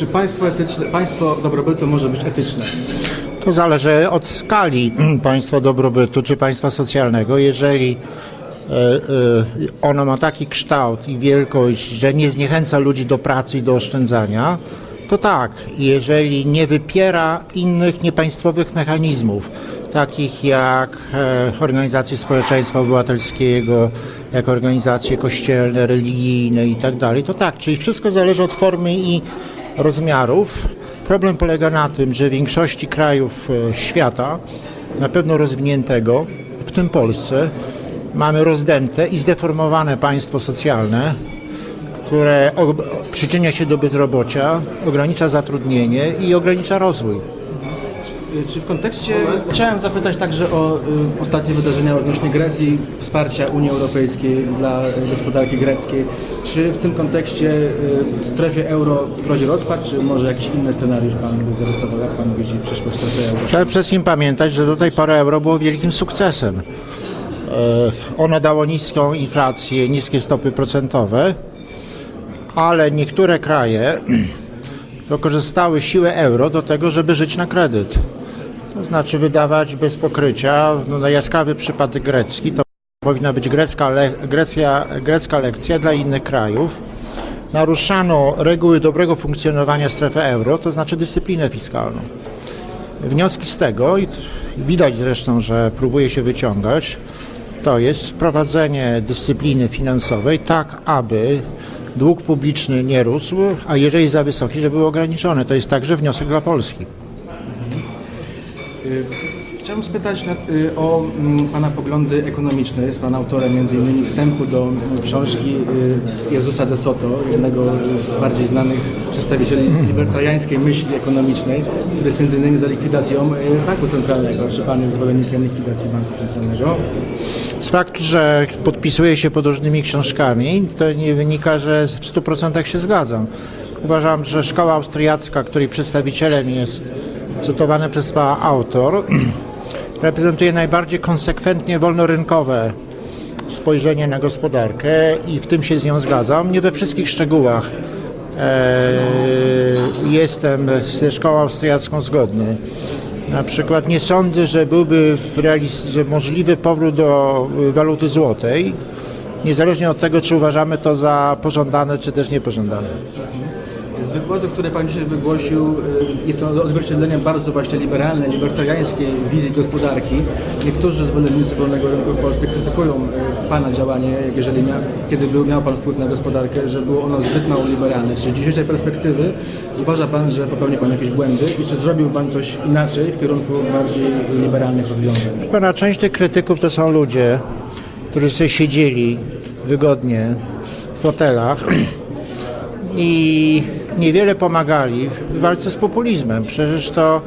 Czy państwo, etyczne, państwo dobrobytu może być etyczne? To zależy od skali państwa dobrobytu czy państwa socjalnego. Jeżeli e, e, ono ma taki kształt i wielkość, że nie zniechęca ludzi do pracy i do oszczędzania, to tak. Jeżeli nie wypiera innych niepaństwowych mechanizmów, takich jak e, organizacje społeczeństwa obywatelskiego, jak organizacje kościelne, religijne i tak to tak. Czyli wszystko zależy od formy i rozmiarów. Problem polega na tym, że w większości krajów e, świata, na pewno rozwiniętego, w tym Polsce, mamy rozdęte i zdeformowane państwo socjalne, które przyczynia się do bezrobocia, ogranicza zatrudnienie i ogranicza rozwój. Y, Czy w kontekście, chciałem zapytać także o y, ostatnie wydarzenia odnośnie Grecji, wsparcia Unii Europejskiej dla y, gospodarki greckiej. Czy w tym kontekście y, w strefie euro grozi rozpad, czy może jakiś inny scenariusz Pan by zarysował, jak Pan widzi przyszłość strefy euro? Trzeba przede wszystkim pamiętać, że do tej pory euro było wielkim sukcesem. E, Ono dało niską inflację, niskie stopy procentowe, ale niektóre kraje wykorzystały siłę euro do tego, żeby żyć na kredyt. To znaczy wydawać bez pokrycia. No, na jaskrawy przypadek grecki to powinna być grecka, le, Grecja, grecka lekcja dla innych krajów. Naruszano reguły dobrego funkcjonowania strefy euro, to znaczy dyscyplinę fiskalną. Wnioski z tego, i widać zresztą, że próbuje się wyciągać, to jest wprowadzenie dyscypliny finansowej tak, aby dług publiczny nie rósł, a jeżeli za wysoki, żeby był ograniczony. To jest także wniosek dla Polski. Y, Chciałbym spytać y, o mm, Pana poglądy ekonomiczne. Jest Pan autorem m.in. wstępu do mm, książki y, Jezusa de Soto, jednego z bardziej znanych przedstawicieli libertariańskiej myśli ekonomicznej, który jest m.in. za likwidacją Banku Centralnego. Czy Pan jest zwolennikiem likwidacji Banku Centralnego? Z faktu, że podpisuję się pod różnymi książkami, to nie wynika, że w 100% się zgadzam. Uważam, że szkoła austriacka, której przedstawicielem jest cytowany przez pana autor, reprezentuje najbardziej konsekwentnie wolnorynkowe spojrzenie na gospodarkę i w tym się z nią zgadzam. Nie we wszystkich szczegółach e, jestem ze szkołą austriacką zgodny. Na przykład nie sądzę, że byłby że możliwy powrót do y, waluty złotej, niezależnie od tego, czy uważamy to za pożądane, czy też niepożądane. Z wykładu, który Pan dzisiaj wygłosił, y, jest to odzwierciedleniem bardzo właśnie liberalnej, libertariańskiej wizji gospodarki. Niektórzy zwolennicy wolnego rynku w Polsce krytykują y, Pana działanie, jeżeli mia, kiedy był, miał Pan wpływ na gospodarkę, że było ono zbyt mało liberalne. Czy z dzisiejszej perspektywy uważa Pan, że popełnił Pan jakieś błędy i czy zrobił Pan coś inaczej w kierunku bardziej liberalnych rozwiązań? Pana część tych krytyków to są ludzie, którzy sobie siedzieli wygodnie w fotelach i niewiele pomagali w walce z populizmem. Przecież to,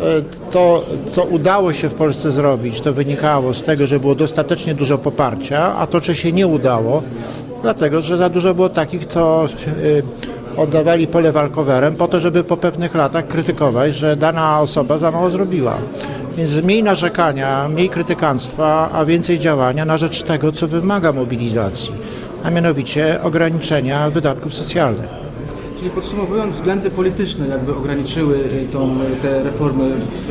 e, to, co udało się w Polsce zrobić, to wynikało z tego, że było dostatecznie dużo poparcia, a to, czy się nie udało, dlatego, że za dużo było takich, kto e, oddawali pole walkowerem po to, żeby po pewnych latach krytykować, że dana osoba za mało zrobiła. Więc mniej narzekania, mniej krytykanstwa, a więcej działania na rzecz tego, co wymaga mobilizacji, a mianowicie ograniczenia wydatków socjalnych. Czyli podsumowując, względy polityczne jakby ograniczyły y, tą, te reformy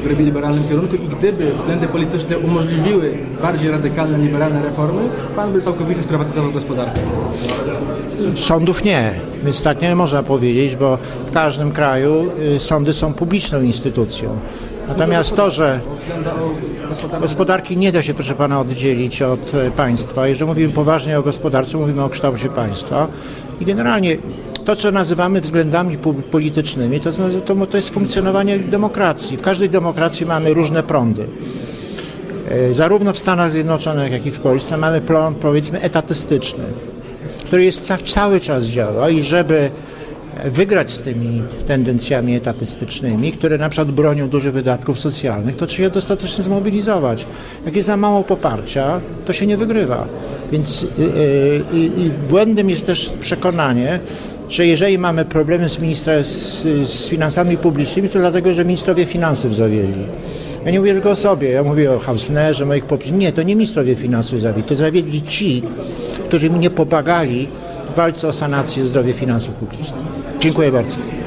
w liberalnym kierunku i gdyby względy polityczne umożliwiły bardziej radykalne, liberalne reformy, Pan by całkowicie sprywatyzował gospodarkę. Sądów nie, więc tak nie można powiedzieć, bo w każdym kraju y, sądy są publiczną instytucją. Natomiast to, że Gospodarki nie da się, proszę pana, oddzielić od e, państwa. Jeżeli mówimy poważnie o gospodarce, mówimy o kształcie państwa. I generalnie to, co nazywamy względami politycznymi, to, znaczy- to, to jest funkcjonowanie demokracji. W każdej demokracji mamy różne prądy. E, Zarówno w Stanach Zjednoczonych, jak i w Polsce mamy plan, powiedzmy, etatystyczny, który jest ca- cały czas działa i żeby wygrać z tymi tendencjami etatystycznymi, które na przykład bronią dużych wydatków socjalnych, to trzeba je dostatecznie zmobilizować. Jak jest za mało poparcia, to się nie wygrywa. Więc y, y, y, y, błędem jest też przekonanie, że jeżeli mamy problemy z, ministra, z, z finansami publicznymi, to dlatego, że ministrowie finansów zawieli. Ja nie mówię tylko o sobie, ja mówię o Hausnerze, moich poprzednich. Nie, to nie ministrowie finansów zawiedli, to zawiedli ci, którzy mi nie pomagali w walce o sanację zdrowia finansów publicznych. Dziękuję bardzo.